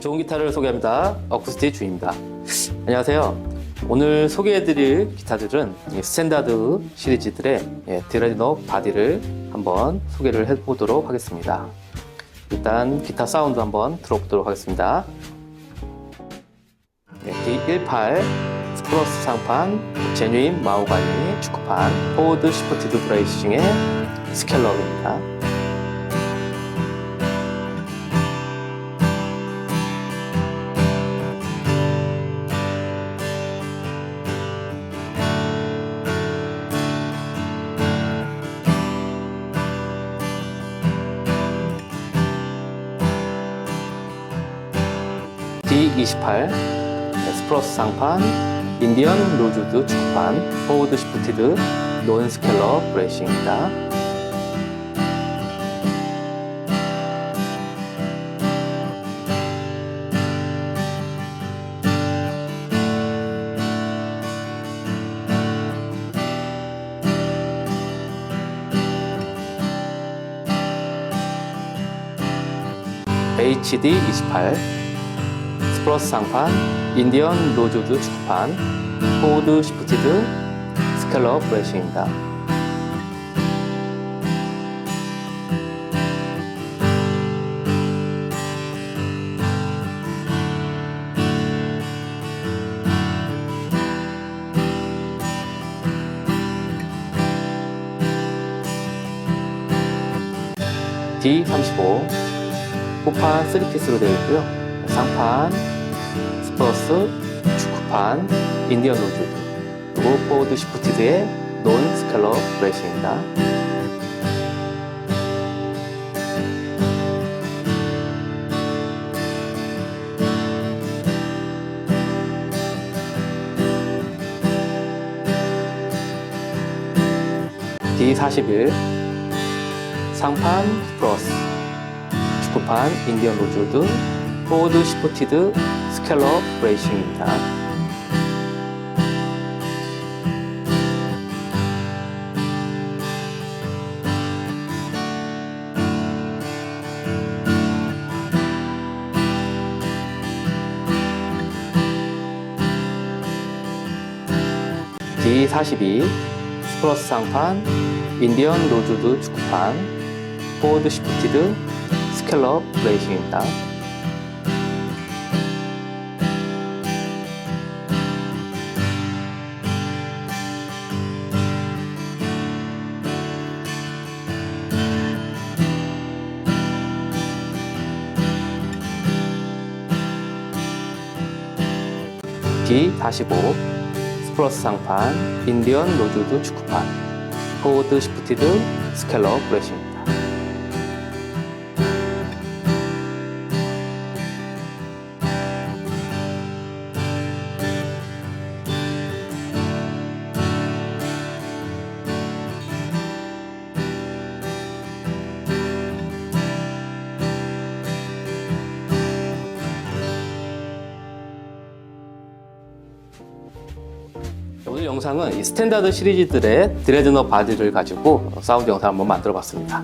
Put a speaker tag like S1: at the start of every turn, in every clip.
S1: 좋은 기타를 소개합니다. 어쿠스틱 주입니다. 안녕하세요. 오늘 소개해드릴 기타들은 이 스탠다드 시리즈들의 예, 드레디너 바디를 한번 소개를 해보도록 하겠습니다. 일단 기타 사운드 한번 들어보도록 하겠습니다. 네, D18 스프러스 상판, 제뉴인 마호가니 축구판, 포워드 시프티드 브레이싱의 스켈럽입니다. D28 에스프러스 상판, 인디언 로즈드 축구판, 포워드 시프티드 논 스켈러 브레이싱입니다. HD28 스프러스 상판, 인디언 로즈드 축구판, 포워드 시프티드 스켈러 브레이싱입니다. D35 호판 3피스로 되어 있고요. 상판, 스퍼스, 축구판, 인디언 그리고 포워드 시프티드의 논 스칼러 브레이싱입니다. D41 상판 플러스 축구판 인디언 로즈드 포워드 시프티드 스켈럽 브레이싱입니다. D42 스프러스 상판 인디언 로즈드 축구판 포워드 시프티드 스켈럽 브레이싱입니다. D45 스프러스 상판 인디언 로즈드 축구판. 포워드 시프티드 스켈럽 브레이싱 오늘 영상은 이 스탠다드 시리즈들의 드레드너 바디를 가지고 사운드 영상 한번 만들어 봤습니다.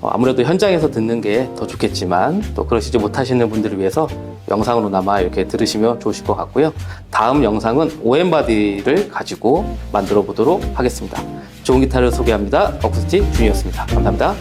S1: 어, 아무래도 현장에서 듣는 게 더 좋겠지만 또 그러시지 못하시는 분들을 위해서 영상으로나마 이렇게 들으시면 좋으실 것 같고요. 다음 영상은 OM 바디를 가지고 만들어 보도록 하겠습니다. 좋은 기타를 소개합니다. 어쿠스틱 준이었습니다. 감사합니다.